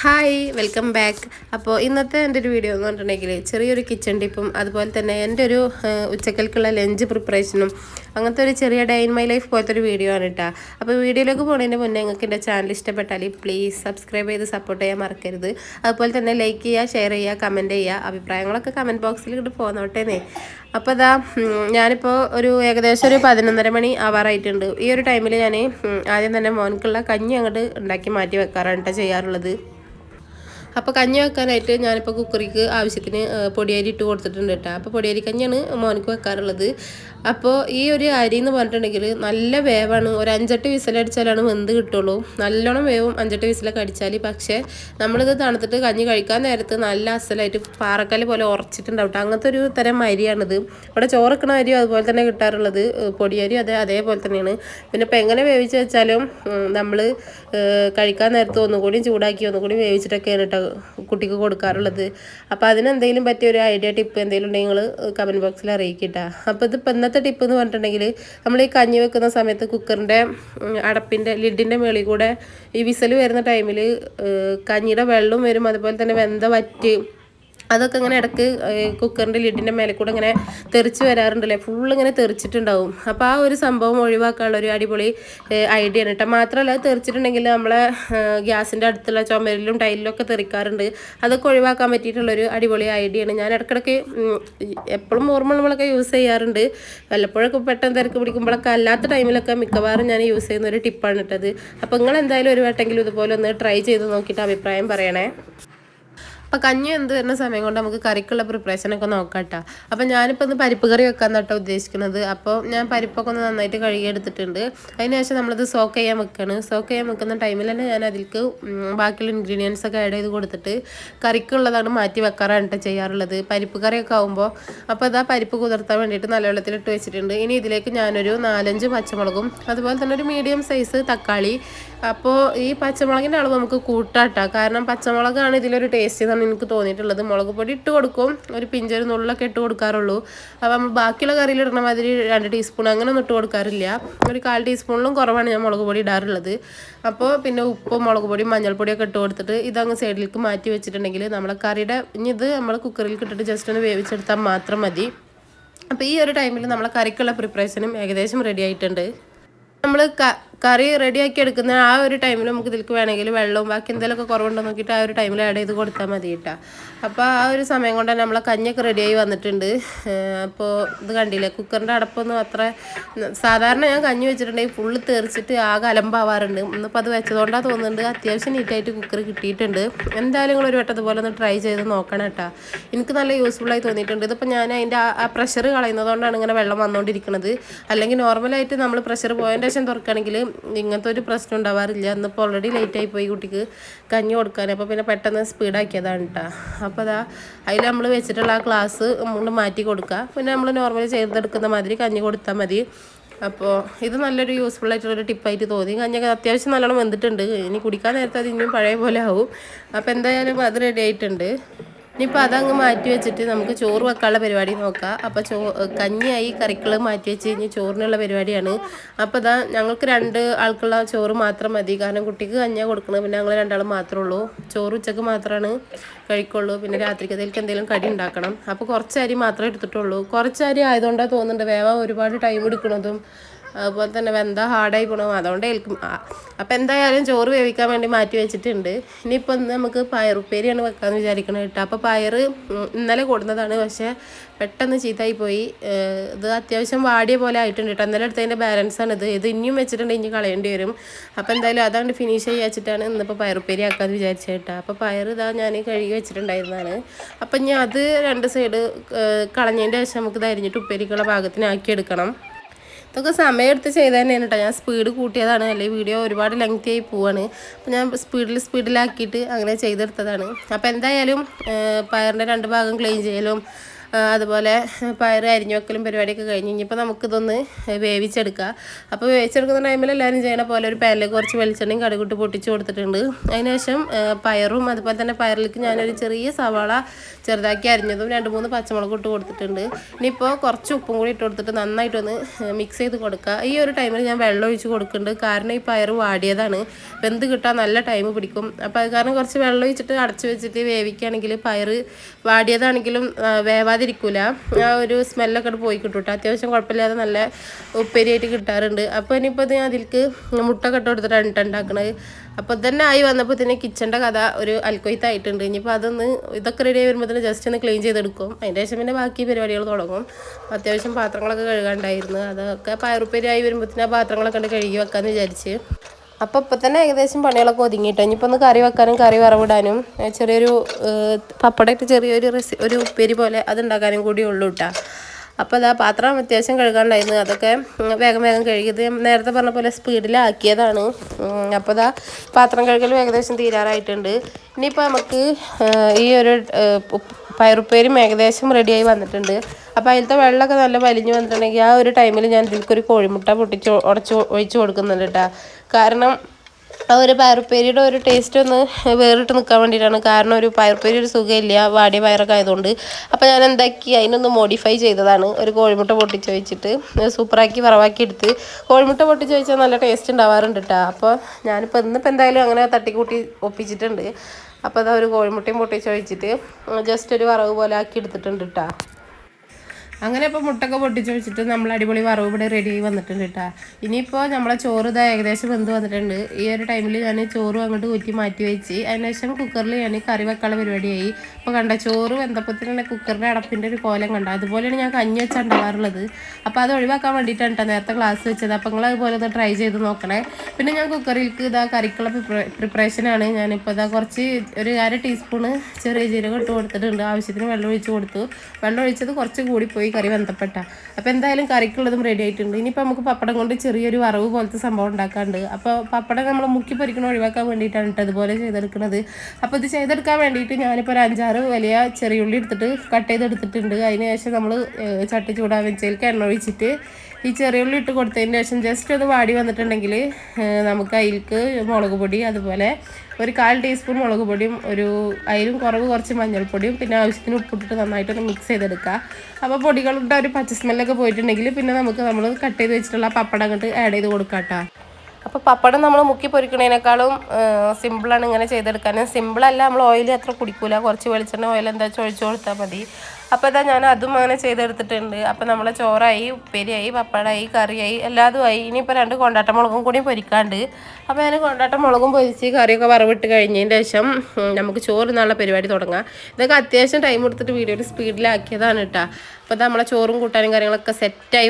Hi welcome back അപ്പോൾ ഇന്നത്തെ എന്റെ ഒരു വീഡിയോ എന്ന് പറഞ്ഞിട്ടുണ്ടെങ്കിൽ ചെറിയൊരു കിച്ചൺ ടിപ്പും അതുപോലെ തന്നെ എന്റെ ഒരു ഉച്ചക്കൽക്കുള്ള ലഞ്ച് പ്രിപ്പറേഷനും അങ്ങനത്തെ ഒരു ചെറിയ ഡേ ഇൻ മൈ ലൈഫ് പോലത്തെ ഒരു വീഡിയോ ആണ് കേട്ടോ അപ്പോൾ വീഡിയോയിലേക്ക് പോകുന്നതിന് മുന്നേ നിങ്ങൾക്ക് എന്റെ ചാനൽ ഇഷ്ടപ്പെട്ടാൽ പ്ലീസ് സബ്സ്ക്രൈബ് ചെയ്ത് സപ്പോർട്ട് ചെയ്യാൻ മറക്കരുത്. അതുപോലെ തന്നെ ലൈക്ക് ചെയ്യുക ഷെയർ ചെയ്യുക കമന്റ് ചെയ്യുക അഭിപ്രായങ്ങളൊക്കെ കമന്റ് ബോക്സിൽ ഇട്ട് പോന്നോട്ടേന്നേ. അപ്പോൾ ഉം, ഞാനിപ്പോൾ ഒരു ഏകദേശം ഒരു പതിനൊന്നര മണി ആവാറായിട്ടുണ്ട്. ഈ ഒരു ടൈമിൽ ഞാൻ ആദ്യം തന്നെ മോനക്കുള്ള കഞ്ഞി അങ്ങോട്ട് ഉണ്ടാക്കി മാറ്റി വെക്കാറാണ് കേട്ടോ ചെയ്യാറുള്ളത്. അപ്പോൾ കഞ്ഞി വെക്കാനായിട്ട് ഞാനിപ്പോൾ കുക്കറിക്ക് ആവശ്യത്തിന് പൊടിയരി ഇട്ട് കൊടുത്തിട്ടുണ്ട് കേട്ടോ. അപ്പോൾ പൊടിയരി കഞ്ഞിയാണ് മോനക്ക് വെക്കാറുള്ളത്. അപ്പോൾ ഈ ഒരു അരി എന്ന് പറഞ്ഞിട്ടുണ്ടെങ്കിൽ നല്ല വേവാണ്. ഒരു അഞ്ചെട്ട് വിസിലടിച്ചാലാണ് വെന്ത് കിട്ടുള്ളൂ. നല്ലോണം വേവും അഞ്ചെട്ട് വിസിലൊക്കെ അടിച്ചാൽ പക്ഷേ നമ്മളിത് തണുത്തിട്ട് കഞ്ഞി കഴിക്കാൻ നേരത്ത് നല്ല അസലായിട്ട് പാറക്കല്ല് പോലെ ഉറച്ചിട്ടുണ്ടാവും ട്ടോ. അങ്ങനത്തെ ഒരു തരം അരിയാണിത്. ഇവിടെ ചോറക്കണ അരി അതുപോലെ തന്നെ കിട്ടാറുള്ളത്. പൊടിയരി അതേ അതേപോലെ തന്നെയാണ്. പിന്നെ ഇപ്പം എങ്ങനെ വേവിച്ച് വെച്ചാലും നമ്മൾ കഴിക്കാൻ നേരത്ത് ഒന്നുകൂടി ചൂടാക്കി ഒന്നുകൂടി വേവിച്ചിട്ടൊക്കെയാണ് കേട്ടോ കുട്ടിക്ക് കൊടുക്കാറുള്ളത്. അപ്പോൾ അതിനെന്തെങ്കിലും പറ്റിയ ഒരു ഐഡിയ ടിപ്പ് എന്തെങ്കിലും ഉണ്ടെങ്കിൽ നിങ്ങൾ കമന്റ് ബോക്സിൽ അറിയിക്കട്ടെ. അപ്പോൾ ഇതിപ്പോൾ ഇന്നത്തെ ടിപ്പ് എന്ന് പറഞ്ഞിട്ടുണ്ടെങ്കിൽ നമ്മൾ ഈ കഞ്ഞി വെക്കുന്ന സമയത്ത് കുക്കറിന്റെ അടപ്പിന്റെ ലിഡിന്റെ മേളിൽ കൂടെ ഈ വിസൽ വരുന്ന ടൈമിൽ കഞ്ഞിയുടെ വെള്ളം വരും. അതുപോലെ തന്നെ വെന്ത വറ്റ് അതൊക്കെ ഇങ്ങനെ ഇടയ്ക്ക് കുക്കറിന്റെ ലിഡിന്റെ മേലെ കൂടെ ഇങ്ങനെ തെറിച്ച് വരാറുണ്ടല്ലേ? ഫുൾ ഇങ്ങനെ തെറിച്ചിട്ടുണ്ടാവും. അപ്പോൾ ആ ഒരു സംഭവം ഒഴിവാക്കാനുള്ള ഒരു അടിപൊളി ഐഡിയ ആണ് കേട്ടോ മാത്രമല്ല അത് തെറിച്ചിട്ടുണ്ടെങ്കിൽ നമ്മളെ ഗ്യാസിന്റെ അടുത്തുള്ള ചുമരിലും ടൈലിലും ഒക്കെ തെറിക്കാറുണ്ട്. അതൊക്കെ ഒഴിവാക്കാൻ പറ്റിയിട്ടുള്ളൊരു അടിപൊളി ഐഡിയ ആണ്. ഞാൻ ഇടയ്ക്കിടയ്ക്ക് എപ്പോഴും ഓർമ്മ നമ്മളൊക്കെ യൂസ് ചെയ്യാറുണ്ട്. വല്ലപ്പോഴൊക്കെ പെട്ടെന്ന് തിരക്ക് പിടിക്കുമ്പോഴൊക്കെ അല്ലാത്ത ടൈമിലൊക്കെ മിക്കവാറും ഞാൻ യൂസ് ചെയ്യുന്ന ഒരു ടിപ്പാണ് ഇട്ടത് അപ്പോൾ നിങ്ങൾ എന്തായാലും ഒരു വട്ടെങ്കിലും ഇതുപോലെ ഒന്ന് ട്രൈ ചെയ്ത് നോക്കിയിട്ട് അഭിപ്രായം പറയണേ. അപ്പം കഞ്ഞി എന്ത് വരുന്ന സമയം കൊണ്ട് നമുക്ക് കറിക്കുള്ള പ്രിപ്പറേഷനൊക്കെ നോക്കാം കേട്ടോ അപ്പം ഞാനിപ്പോൾ ഒന്ന് പരിപ്പ് കറി വെക്കാൻ കേട്ടോ ഉദ്ദേശിക്കുന്നത്. അപ്പോൾ ഞാൻ പരിപ്പൊക്കെ ഒന്ന് നന്നായിട്ട് കഴുകിയെടുത്തിട്ടുണ്ട്. അതിനുശേഷം നമ്മളിത് സോക്ക് ചെയ്യാൻ വെക്കുകയാണ് സോക്ക് ചെയ്യാൻ വെക്കുന്ന ടൈമിൽ തന്നെ ഞാൻ അതിൽക്ക് ബാക്കിയുള്ള ഇൻഗ്രീഡിയൻസ് ഒക്കെ ആഡ് ചെയ്ത് കൊടുത്തിട്ട് കറിക്കുള്ളതാണ് മാറ്റി വെക്കാറാണ് കേട്ടോ ചെയ്യാറുള്ളത്. പരിപ്പ് കറിയൊക്കെ ആകുമ്പോൾ അപ്പോൾ അതാ പരിപ്പ് കുതിർത്താൻ വേണ്ടിയിട്ട് നല്ല വെള്ളത്തിലിട്ട് വെച്ചിട്ടുണ്ട്. ഇനി ഇതിലേക്ക് ഞാനൊരു നാലഞ്ച് പച്ചമുളകും അതുപോലെ തന്നെ ഒരു മീഡിയം സൈസ് തക്കാളി അപ്പോൾ ഈ പച്ചമുളകിന്റെ അളവ് നമുക്ക് കൂട്ടാട്ടോ. കാരണം പച്ചമുളകാണ് ഇതിലൊരു ടേസ്റ്റ് എന്നാണ് എനിക്ക് തോന്നിയിട്ടുള്ളത്. മുളക് പൊടി ഇട്ട് കൊടുക്കും. ഒരു പിഞ്ചൊരു നുള്ളൊക്കെ ഇട്ട് കൊടുക്കാറുള്ളൂ. അപ്പോൾ നമ്മൾ ബാക്കിയുള്ള കറിയിൽ ഇടുന്ന മാതിരി രണ്ട് ടീസ്പൂൺ അങ്ങനെ ഒന്നും ഇട്ട് കൊടുക്കാറില്ല. ഒരു കാൽ ടീസ്പൂണിലും കുറവാണ് ഞാൻ മുളക് പൊടി ഇടാറുള്ളത്. അപ്പോൾ പിന്നെ ഉപ്പും മുളക് പൊടിയും മഞ്ഞൾപ്പൊടിയൊക്കെ ഇട്ട് കൊടുത്തിട്ട് ഇതങ്ങ് സൈഡിലേക്ക് മാറ്റി വെച്ചിട്ടുണ്ടെങ്കിൽ നമ്മളെ കറിയുടെ ഇനി ഇത് നമ്മൾ കുക്കറിൽ ഇട്ടിട്ട് ജസ്റ്റ് ഒന്ന് വേവിച്ചെടുത്താൽ മാത്രം മതി. അപ്പോൾ ഈ ഒരു ടൈമിൽ നമ്മളെ കറിക്കുള്ള പ്രിപ്പറേഷനും ഏകദേശം റെഡി ആയിട്ടുണ്ട്. നമ്മൾ കറി റെഡിയാക്കി എടുക്കുന്ന ആ ഒരു ടൈമിൽ നമുക്ക് ഇതിലേക്ക് വേണമെങ്കിൽ വെള്ളവും ബാക്കി എന്തെങ്കിലുമൊക്കെ കുറവുണ്ടോ നോക്കിയിട്ട് ആ ഒരു ടൈമിൽ ആഡ് ചെയ്ത് കൊടുത്താൽ മതി കേട്ടോ അപ്പോൾ ആ ഒരു സമയം കൊണ്ട് തന്നെ നമ്മളെ കഞ്ഞൊക്കെ റെഡിയായി വന്നിട്ടുണ്ട്. അപ്പോൾ ഇത് കണ്ടില്ലേ? കുക്കറിന്റെ അടപ്പൊന്നും അത്ര സാധാരണ ഞാൻ കഞ്ഞി വെച്ചിട്ടുണ്ടെങ്കിൽ ഫുള്ള് തെറിച്ചിട്ട് ആകെ അലമ്പാവാറുണ്ട്. ഇന്നിപ്പോൾ അത് വെച്ചതുകൊണ്ടാണ് തോന്നുന്നുണ്ട്. അത്യാവശ്യം നീറ്റായിട്ട് കുക്കർ കിട്ടിയിട്ടുണ്ട്. എന്തായാലും നിങ്ങൾ ഒരു വട്ടം ഇതുപോലെ ഒന്ന് ട്രൈ ചെയ്ത് നോക്കണം കേട്ടോ എനിക്ക് നല്ല യൂസ്ഫുള്ളായി തോന്നിയിട്ടുണ്ട്. ഇതിപ്പോൾ ഞാൻ അതിന്റെ ആ പ്രഷർ കളയുന്നതുകൊണ്ടാണ് ഇങ്ങനെ വെള്ളം വന്നുകൊണ്ടിരിക്കുന്നത് അല്ലെങ്കിൽ നോർമലായിട്ട് നമ്മൾ പ്രഷർ പോയതിന്റെ ശേഷം തുറക്കുകയാണെങ്കിൽ ഇങ്ങനത്തെ ഒരു പ്രശ്നം ഉണ്ടാവാറില്ല. ഇന്നിപ്പോൾ ഓൾറെഡി ലേറ്റായി പോയി കുട്ടിക്ക് കഞ്ഞി കൊടുക്കാൻ. അപ്പോൾ പിന്നെ പെട്ടെന്ന് സ്പീഡാക്കിയതാണ് കേട്ടോ അപ്പോൾ അതാ അതിൽ നമ്മൾ വെച്ചിട്ടുള്ള ആ ക്ലാസ് നമ്മൾ മാറ്റി കൊടുക്കുക പിന്നെ നമ്മൾ നോർമലി ചെയ്തെടുക്കുന്ന മാതിരി കഞ്ഞി കൊടുത്താൽ മതി. അപ്പോൾ ഇത് നല്ലൊരു യൂസ്ഫുൾ ആയിട്ടുള്ളൊരു ടിപ്പായിട്ട് തോന്നി. കഞ്ഞൊക്കെ അത്യാവശ്യം നല്ലോണം വെന്തിട്ടുണ്ട്. ഇനി കുടിക്കാൻ നേരത്തെ അത് ഇനിയും പഴയ പോലെ ആവും. അപ്പോൾ എന്തായാലും അത് റെഡി ആയിട്ടുണ്ട്. ഇനിയിപ്പോൾ അതങ്ങ് മാറ്റി വെച്ചിട്ട് നമുക്ക് ചോറ് വെക്കാനുള്ള പരിപാടി നോക്കാം. അപ്പോൾ ചോ കഞ്ഞിയായി കറിക്കൾ മാറ്റി വെച്ച് കഴിഞ്ഞ് ചോറിനുള്ള പരിപാടിയാണ്. അപ്പോൾ ഇതാ ഞങ്ങൾക്ക് രണ്ട് ആൾക്കുള്ള ചോറ് മാത്രം മതി. കാരണം കുട്ടിക്ക് കഞ്ഞ കൊടുക്കണം പിന്നെ ഞങ്ങൾ രണ്ടാളും മാത്രമേ ഉള്ളൂ. ചോറ് ഉച്ചയ്ക്ക് മാത്രമാണ് കഴിക്കുള്ളൂ. പിന്നെ രാത്രിക്കത്തേക്ക് എന്തെങ്കിലും കടി ഉണ്ടാക്കണം. അപ്പോൾ കുറച്ച് അരി മാത്രമേ എടുത്തിട്ടുള്ളൂ. കുറച്ച് അരി ആയതുകൊണ്ടാണ് തോന്നുന്നുണ്ട് വേവ ഒരുപാട് ടൈം എടുക്കുന്നതും അതുപോലെ തന്നെ വെന്ത ഹാർഡായി അതുകൊണ്ട് ഏൽക്കും. അപ്പം എന്തായാലും ചോറ് വേവിക്കാൻ വേണ്ടി മാറ്റി വെച്ചിട്ടുണ്ട്. ഇനിയിപ്പോൾ ഇന്ന് നമുക്ക് പയറുപ്പേരിയാണ് വെക്കാമെന്ന് വിചാരിക്കണം കേട്ടോ. അപ്പോൾ പയർ ഇന്നലെ കൊടുന്നതാണ്. പക്ഷേ പെട്ടെന്ന് ചീത്തായി പോയി. ഇത് അത്യാവശ്യം വാടിയ പോലെ ആയിട്ടുണ്ട് കേട്ടോ. ഇന്നലെ ബാലൻസ് ആണ് ഇത്. ഇത് ഇനിയും വെച്ചിട്ടുണ്ട് ഇനി കളയേണ്ടി വരും. അപ്പോൾ എന്തായാലും അതാണ്ട് ഫിനിഷ് ചെയ്യാ വെച്ചിട്ടാണ് ഇന്നിപ്പോൾ പയറുപ്പേരി ആക്കാമെന്ന് വിചാരിച്ചത് കേട്ടോ. അപ്പോൾ പയർ ഇതാ ഞാൻ കഴുകി വെച്ചിട്ടുണ്ടായിരുന്നതാണ്. അപ്പം ഞാൻ അത് രണ്ട് സൈഡ് കളഞ്ഞതിന്റെ ശേഷം നമുക്ക് ഇത് അരിഞ്ഞിട്ട് ഉപ്പേരിക്കുള്ള പാകത്തിനാക്കി എടുക്കണം ഇതൊക്കെ സമയമെടുത്ത് ചെയ്ത് തന്നെയാണ് കേട്ടോ ഞാൻ സ്പീഡ് കൂട്ടിയതാണ്. അല്ലെങ്കിൽ വീഡിയോ ഒരുപാട് ലെങ്തി ആയി പോവാണ്. അപ്പോൾ ഞാൻ സ്പീഡിൽ സ്പീഡിലാക്കിയിട്ട് അങ്ങനെ ചെയ്തെടുത്തതാണ്. അപ്പോൾ എന്തായാലും പയറിന്റെ രണ്ട് ഭാഗം ക്ലീൻ ചെയ്യലും അതുപോലെ പയർ അരിഞ്ഞു വെക്കലും പരിപാടിയൊക്കെ കഴിഞ്ഞ് ഇനിയിപ്പോൾ നമുക്കിതൊന്ന് വേവിച്ചെടുക്കാം. അപ്പോൾ വേവിച്ചെടുക്കുന്ന ടൈമിൽ എല്ലാവരും ചെയ്യണ പോലെ ഒരു പാനിലേക്ക് കുറച്ച് വെളിച്ചെണ്ണയും കടുകിട്ട് പൊട്ടിച്ച് കൊടുത്തിട്ടുണ്ട്. അതിനുശേഷം പയറും അതുപോലെ തന്നെ പയറിലേക്ക് ഞാനൊരു ചെറിയ സവാള ചെറുതാക്കി അരിഞ്ഞതും രണ്ട് മൂന്ന് പച്ചമുളക് ഇട്ട് കൊടുത്തിട്ടുണ്ട്. ഇനിയിപ്പോൾ കുറച്ച് ഉപ്പും കൂടി ഇട്ട് കൊടുത്തിട്ട് നന്നായിട്ടൊന്ന് മിക്സ് ചെയ്ത് കൊടുക്കുക ഈ ഒരു ടൈമിൽ ഞാൻ വെള്ളം ഒഴിച്ച് കൊടുക്കുന്നുണ്ട്. കാരണം ഈ പയർ വാടിയതാണ്. വെന്ത് കിട്ടാൻ നല്ല ടൈം പിടിക്കും. അപ്പോൾ അത് കാരണം കുറച്ച് വെള്ളം ഒഴിച്ചിട്ട് അടച്ചു വെച്ചിട്ട് വേവിക്കുകയാണെങ്കിൽ പയർ വാടിയതാണെങ്കിലും ആ, വേവാതിരിക്കൂല ആ ഒരു സ്മെല്ലൊക്കെ അവിടെ പോയി കിട്ടും കേട്ടോ അത്യാവശ്യം കുഴപ്പമില്ലാതെ നല്ല ഉപ്പേരിയായിട്ട് കിട്ടാറുണ്ട്. അപ്പോൾ ഇനിയിപ്പോൾ ഞാൻ അതിലേക്ക് മുട്ട കെട്ട് കൊടുത്തിട്ടാണ് കേട്ടോ അപ്പോൾ തന്നെ ആയി വന്നപ്പോൾ തന്നെ കിച്ചന്റെ കഥ ഒരു അൽക്കൊയ്ത്തായിട്ടുണ്ട്. ഇനിയിപ്പോൾ അതൊന്ന് ഇതൊക്കെ റെഡി ആയി വരുമ്പോൾ തന്നെ ജസ്റ്റ് ഒന്ന് ക്ലീൻ ചെയ്തെടുക്കും. അതിന്റെ ശേഷം പിന്നെ ബാക്കി പരിപാടികൾ തുടങ്ങും. അത്യാവശ്യം പാത്രങ്ങളൊക്കെ കഴുകാണ്ടായിരുന്നു. അതൊക്കെ പയറുപ്പേരി ആയി വരുമ്പോൾ തന്നെ ആ പാത്രങ്ങളൊക്കെ കണ്ട് കഴുകി വെക്കാമെന്ന് വിചാരിച്ച്. അപ്പോൾ ഇപ്പം തന്നെ ഏകദേശം പണികളൊക്കെ ഒതുങ്ങിയിട്ടോ? ഇനിയിപ്പോൾ ഒന്ന് കറി വെക്കാനും കറി വറവിടാനും ചെറിയൊരു പപ്പടയിട്ട് ചെറിയൊരു റെസി ഒരു ഉപ്പേരി പോലെ അത് ഉണ്ടാക്കാനും കൂടി ഉള്ളൂ കേട്ടോ അപ്പോൾ അതാ പാത്രം അത്യാവശ്യം കഴുകാണ്ടായിരുന്നു. അതൊക്കെ വേഗം വേഗം കഴുകിയത് നേരത്തെ പറഞ്ഞ പോലെ സ്പീഡിലാക്കിയതാണ്. അപ്പോൾ അതാ പാത്രം കഴുകലും ഏകദേശം തീരാറായിട്ടുണ്ട്. ഇനിയിപ്പോൾ നമുക്ക് ഈ ഒരു പയറുപ്പേരും ഏകദേശം റെഡിയായി വന്നിട്ടുണ്ട്. അപ്പോൾ അതിലത്തെ വെള്ളമൊക്കെ നല്ല വലിഞ്ഞു വന്നിട്ടുണ്ടെങ്കിൽ ആ ഒരു ടൈമിൽ ഞാൻ ഇതിൽക്കൊരു കോഴിമുട്ട പൊട്ടിച്ച് ഉടച്ച് ഒഴിച്ച് കൊടുക്കുന്നുണ്ട് കേട്ടോ കാരണം ആ ഒരു പയറുപ്പേരിയുടെ ഒരു ടേസ്റ്റ് ഒന്ന് വേറിട്ട് നിൽക്കാൻ വേണ്ടിയിട്ടാണ് കാരണം ഒരു പയറുപ്പേരി ഒരു സുഖമില്ല വാടിയ പയറൊക്കെ ആയതുകൊണ്ട്. അപ്പോൾ ഞാൻ എന്താക്കി അതിനൊന്ന് മോഡിഫൈ ചെയ്തതാണ്. ഒരു കോഴിമുട്ട പൊട്ടിച്ച് വെച്ചിട്ട് സൂപ്പറാക്കി വറവാക്കി എടുത്ത് കോഴിമുട്ട പൊട്ടിച്ച് വെച്ചാൽ നല്ല ടേസ്റ്റ് ഉണ്ടാവാറുണ്ട് കേട്ടോ അപ്പോൾ ഞാനിപ്പോൾ ഇന്നിപ്പോൾ എന്തായാലും അങ്ങനെ തട്ടിക്കൂട്ടി ഒപ്പിച്ചിട്ടുണ്ട്. അപ്പോൾ അതാ ഒരു കോഴിമുട്ടയും പൊട്ടിച്ച് ഒഴിച്ചിട്ട് ജസ്റ്റ് ഒരു വറവ് പോലെ ആക്കി എടുത്തിട്ടുണ്ട് കേട്ടോ അങ്ങനെ ഇപ്പോൾ മുട്ടൊക്കെ പൊട്ടിച്ച് വെച്ചിട്ട് നമ്മൾ അടിപൊളി വറവ് ഇവിടെ റെഡി ആയി വന്നിട്ടുണ്ട് കേട്ടോ ഇനിയിപ്പോൾ നമ്മളെ ചോറ് ഇതാ ഏകദേശം വെന്ത് വന്നിട്ടുണ്ട്. ഈ ഒരു ടൈമിൽ ഞാൻ ചോറും അങ്ങോട്ട് ഊറ്റി മാറ്റി വെച്ച് അതിനുശേഷം കുക്കറിൽ ഞാൻ കറി വെക്കാനുള്ള പരിപാടിയായി ഇപ്പോൾ കണ്ട ചോറ് വെന്തപ്പത്തിനുള്ള കുക്കറിന്റെ അടപ്പിന്റെ ഒരു കോലം കണ്ട? അതുപോലെയാണ് ഞാൻ കഞ്ഞി വെച്ചാൽ ഉണ്ടാവാറുള്ളത് അപ്പോൾ അത് ഒഴിവാക്കാൻ വേണ്ടിയിട്ടാണ് കേട്ടോ നേരത്തെ ക്ലാസ് വെച്ചത്. അപ്പോൾ നിങ്ങൾ അതുപോലെ ഒന്ന് ട്രൈ ചെയ്ത് നോക്കണേ. പിന്നെ ഞാൻ കുക്കറിലേക്ക് ഇതാ കറിക്കുള്ള പ്രിപ്പറേഷനാണ് ഞാനിപ്പോൾ ഇതാ കുറച്ച് ഒരു അര ടീസ്പൂണ് ചെറിയ ജീരകം ഇട്ട് കൊടുത്തിട്ടുണ്ട്. ആവശ്യത്തിന് വെള്ളം ഒഴിച്ച് കൊടുത്തു. വെള്ളം ഒഴിച്ചത് കുറച്ച് കൂടിപ്പോയി കറി ബന്ധപ്പെട്ട. അപ്പോൾ എന്തായാലും കറിക്കുള്ളതും റെഡി ആയിട്ടുണ്ട്. ഇനിയിപ്പോൾ നമുക്ക് പപ്പടം കൊണ്ട് ചെറിയൊരു വറവ് പോലത്തെ സംഭവം ഉണ്ടാക്കാണ്ട്. അപ്പോൾ പപ്പടം നമ്മൾ മുക്കി പൊരിക്കണ ഒഴിവാക്കാൻ വേണ്ടിയിട്ടാണ് കേട്ടോ ഇതുപോലെ ചെയ്തെടുക്കുന്നത് അപ്പോൾ ഇത് ചെയ്തെടുക്കാൻ വേണ്ടിയിട്ട് ഞാനിപ്പോൾ ഒരു അഞ്ചാറ് വലിയ ചെറിയുള്ളി എടുത്തിട്ട് കട്ട് ചെയ്തെടുത്തിട്ടുണ്ട്. അതിന് ശേഷം നമ്മൾ ചട്ടി ചൂടാൻ വെച്ചതിലേക്ക് എണ്ണ ഒഴിച്ചിട്ട് ഈ ചെറിയുള്ളി ഇട്ട് കൊടുത്തതിന് ശേഷം ജസ്റ്റ് ഒന്ന് വാടി വന്നിട്ടുണ്ടെങ്കിൽ നമുക്ക് അതിൽക്ക് മുളക് പൊടി അതുപോലെ ഒരു കാൽ ടീസ്പൂൺ മുളക് പൊടിയും ഒരു അതിലും കുറവ് കുറച്ച് മഞ്ഞൾപ്പൊടിയും പിന്നെ ആവശ്യത്തിന് ഉപ്പിട്ടിട്ട് നന്നായിട്ടൊന്ന് മിക്സ് ചെയ്തെടുക്കുക. അപ്പോൾ പൊടികളുടെ ഒരു പച്ച സ്മെല്ലൊക്കെ പോയിട്ടുണ്ടെങ്കിൽ പിന്നെ നമുക്ക് നമ്മൾ കട്ട് ചെയ്ത് വെച്ചിട്ടുള്ള പപ്പടം അങ്ങോട്ട് ആഡ് ചെയ്ത് കൊടുക്കാം കേട്ടോ അപ്പോൾ പപ്പടം നമ്മൾ മുക്കി പൊരിക്കണേനേക്കാളും സിമ്പിളാണ് ഇങ്ങനെ ചെയ്തെടുക്കാൻ സിമ്പിളല്ല നമ്മൾ ഓയിൽ അത്ര കുടിക്കൂല. കുറച്ച് വെളിച്ചെണ്ണ ഓയിൽ എന്താ വെച്ചാൽ ഒഴിച്ചു കൊടുത്താൽ മതി. അപ്പോൾ ഇതാ ഞാൻ അതും അങ്ങനെ ചെയ്തെടുത്തിട്ടുണ്ട്. അപ്പോൾ നമ്മളെ ചോറായി ഉപ്പേരിയായി പപ്പടമായി കറിയായി എല്ലാതും ആയി ഇനിയിപ്പോൾ രണ്ട് കൊണ്ടാട്ട മുളകും കൂടി പൊരിക്കാണ്ട്. അപ്പോൾ ഞാൻ കൊണ്ടാട്ട മുളകും പൊരിച്ച് കറിയൊക്കെ വറവിട്ട് കഴിഞ്ഞതിന് ശേഷം നമുക്ക് ചോറ് എന്നുള്ള പരിപാടി തുടങ്ങാം. ഇതൊക്കെ അത്യാവശ്യം ടൈം എടുത്തിട്ട് വീഡിയോയിൽ സ്പീഡിലാക്കിയതാണ് കേട്ടോ അപ്പോൾ നമ്മളെ ചോറും കൂട്ടാനും കാര്യങ്ങളൊക്കെ സെറ്റായി